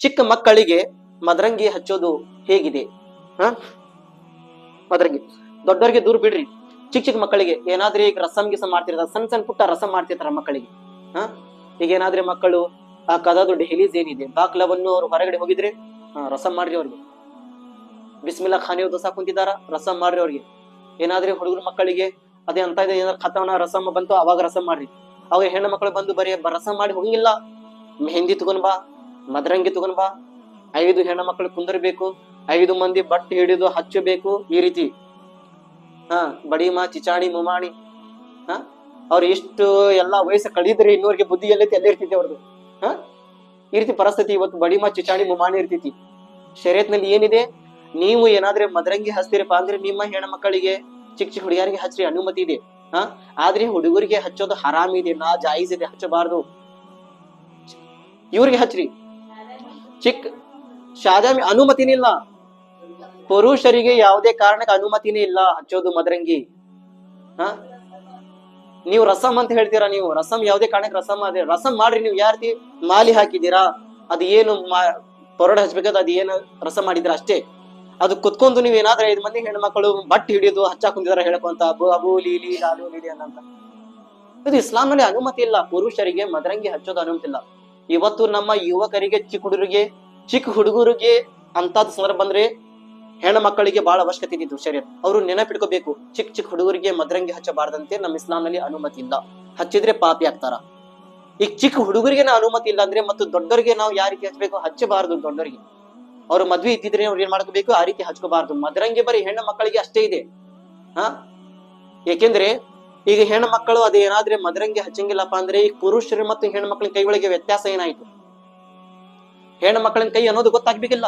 ಚಿಕ್ಕ ಮಕ್ಕಳಿಗೆ ಮದರಂಗಿ ಹಚ್ಚೋದು ಹೇಗಿದೆ? ಹ? ಮದರಂಗಿ. ದೊಡ್ಡವರಿಗೆ ದೂರ ಬಿಡ್ರಿ. ಚಿಕ್ಕ ಚಿಕ್ಕ ಮಕ್ಕಳಿಗೆ. ಏನಾದ್ರೂ ಈಗ ರಸಂ ಗಿಸಂ ಮಾಡ್ತಿರ್ತಾರ, ಸಣ್ಣ ಸಣ್ಣ ಪುಟ್ಟ ರಸಂ ಮಾಡ್ತಿರ್ತಾರ ಮಕ್ಕಳಿಗೆ. ಹ? ಈಗ ಏನಾದ್ರೆ ಮಕ್ಕಳು ಆ ಕದದು ಡೆಹಲೀಸ್ ಏನಿದೆ ಬಾಕ್ಲವನ್ನು ಅವ್ರು ಹೊರಗಡೆ ಹೋಗಿದ್ರೆ ರಸಂ ಮಾಡ್ರಿ ಅವ್ರಿಗೆ. ಬಿಸ್ಮಿಲ್ಲಾ ಖಾನಿ ದೋಸಾ ಕುಂತಿದಾರ ರಸಂ ಮಾಡ್ರಿ ಅವ್ರಿಗೆ. ಏನಾದ್ರೂ ಹುಡುಗರ ಮಕ್ಕಳಿಗೆ ಅದೇ ಅಂತ ಇದೆ, ಏನಾದ್ರು ಖತವನ ರಸಂ ಬಂತು ಅವಾಗ ರಸಂ ಮಾಡ್ರಿ. ಅವಾಗ ಹೆಣ್ಣು ಮಕ್ಕಳು ಬಂದು ಬರೀ ರಸಂ ಮಾಡಿ ಹೋಗಿಲ್ಲ. ಮೆಹಂದಿ ತಗೊಂಡ್ ಬಾ. ಮದರಂಗಿ ತಗೊಂಡ್ ಬಾ. ಐದು ಹೆಣ್ಣು ಮಕ್ಕಳು ಕುಂದರ್ಬೇಕು, ಐದು ಮಂದಿ ಬಟ್ಟೆ ಹಿಡಿದು ಹಚ್ಚಬೇಕು ಈ ರೀತಿ. ಹಾ ಬಡಿಮಾ ಚಿಚಾಣಿ ಮುಮಾಣಿ ಹಾ, ಅವ್ರು ಎಷ್ಟು ಎಲ್ಲಾ ವಯಸ್ಸು ಕಳಿದ್ರೆ ಇನ್ನೂರಿಗೆ ಬುದ್ಧಿ ಎಲ್ಲೈತಿ ಎಲ್ಲ ಇರ್ತೈತಿ ಅವ್ರದ್ದು ಹಾ, ಈ ರೀತಿ ಪರಿಸ್ಥಿತಿ ಇವತ್ತು ಬಡಿಮಾ ಚಿಚಾಣಿ ಮುಮಾಣಿ ಇರ್ತೈತಿ. ಶರೀರತ್ನಲ್ಲಿ ಏನಿದೆ? ನೀವು ಏನಾದ್ರೆ ಮದರಂಗಿ ಹಚ್ತೀರಪ್ಪ ಅಂದ್ರೆ ನಿಮ್ಮ ಹೆಣ್ಣ ಮಕ್ಕಳಿಗೆ ಚಿಕ್ಕ ಚಿಕ್ಕ ಹುಡುಗಿಯರಿಗೆ ಹಚ್ಚ್ರಿ ಅನುಮತಿ ಇದೆ. ಹಾ, ಆದ್ರೆ ಹುಡುಗರಿಗೆ ಹಚ್ಚೋದು ಹರಾಮ್ ಇದೆ ನಾ ಜಾಯಿಸಿದೆ ಇದೆ, ಹಚ್ಚಬಾರ್ದು. ಇವ್ರಿಗೆ ಹಚ್ಚ್ರಿ ಚಿಕ್ಕ ಶಾದಾಮಿ ಅನುಮತಿನೇ ಇಲ್ಲ. ಪುರುಷರಿಗೆ ಯಾವುದೇ ಕಾರಣಕ್ಕೆ ಅನುಮತಿನೇ ಇಲ್ಲ, ಹಚ್ಚೋದು ಮದರಂಗಿ. ಹಾ? ನೀವು ರಸಂ ಅಂತ ಹೇಳ್ತೀರಾ ನೀವು? ರಸಂ ಯಾವುದೇ ಕಾರಣಕ್ಕೆ ರಸಂ ಅದೇ. ರಸಂ ಮಾಡ್ರಿ, ನೀವು ಯಾರ್ತಿ? ಮಾಲಿ ಹಾಕಿದ್ದೀರಾ? ಅದು ಏನು ಪರೋಡ ಹಚ್ಬೇಕಾದ, ಅದು ಏನು ರಸ ಮಾಡಿದ್ರ ಅಷ್ಟೇ? ಅದು ಕುತ್ಕೊಂಡು ನೀವು ಏನಾದ್ರೆ ಐದು ಮಂದಿ ಹೆಣ್ಮಕ್ಳು ಬಟ್ಟೆ ಹಿಡಿದು ಹಚ್ಚಾಕ್ ಕುಂತಿದಾರ ಹೇಳ್ಕೊಂತ ಅಬು ಅಬು ಲೀಲಿ ಲಾಲು ಲೀಲಿ ಅನ್ನಂತ. ಇದು ಇಸ್ಲಾಂನಲ್ಲಿ ಅನುಮತಿ ಇಲ್ಲ. ಪುರುಷರಿಗೆ ಮದರಂಗಿ ಹಚ್ಚೋದು ಅನುಮತಿ ಇಲ್ಲ. ಇವತ್ತು ನಮ್ಮ ಯುವಕರಿಗೆ ಚಿಕ್ಕ ಹುಡುಗರಿಗೆ ಚಿಕ್ಕ ಹುಡುಗರಿಗೆ ಅಂತದ್ ಸಂದರ್ಭ ಬಂದ್ರೆ ಹೆಣ್ಣು ಮಕ್ಕಳಿಗೆ ಬಹಳ ಅವಶ್ಯಕತೆ ಇದ್ದಿದ್ದು ಶರೀರ ಅವರು ನೆನಪಿಟ್ಕೋಬೇಕು, ಚಿಕ್ಕ ಚಿಕ್ಕ ಹುಡುಗರಿಗೆ ಮದ್ರಂಗಿ ಹಚ್ಚಬಾರ್ದಂತೆ ನಮ್ಮ ಇಸ್ಲಾಂನಲ್ಲಿ ಅನುಮತಿ ಇಲ್ಲ. ಹಚ್ಚಿದ್ರೆ ಪಾಪಿ ಆಗ್ತಾರ. ಈಗ ಚಿಕ್ಕ ಹುಡುಗರಿಗೆ ನಾವು ಅನುಮತಿ ಇಲ್ಲ ಅಂದ್ರೆ ಮತ್ತು ದೊಡ್ಡವರಿಗೆ ನಾವು ಯಾರಿಗೆ ಹಚ್ಚಬೇಕು ಹಚ್ಚಬಾರದು ದೊಡ್ಡವರಿಗೆ. ಅವ್ರ ಮದ್ವೆ ಇದ್ದಿದ್ರೆ ಅವ್ರು ಏನ್ ಮಾಡ್ಕೋಬೇಕು? ಆ ರೀತಿ ಹಚ್ಕೋಬಾರ್ದು. ಮದರಂಗಿ ಬರೀ ಹೆಣ್ಣು ಮಕ್ಕಳಿಗೆ ಅಷ್ಟೇ ಇದೆ. ಹಾ? ಏಕೆಂದ್ರೆ ಈಗ ಹೆಣ್ಮಕ್ಕಳು ಅದು ಏನಾದ್ರೆ ಮದರಂಗಿ ಹಚ್ಚಂಗಿಲ್ಲಪ್ಪ ಅಂದ್ರೆ ಈಗ ಪುರುಷರು ಮತ್ತು ಹೆಣ್ಮಕ್ಳಿನ ಮಕ್ಕಳ ಕೈ ಒಳಗೆ ವ್ಯತ್ಯಾಸ ಏನಾಯ್ತು? ಹೆಣ್ಮಕ್ಳಿನ ಕೈ ಅನ್ನೋದು ಗೊತ್ತಾಗ್ಬೇಕಿಲ್ಲ.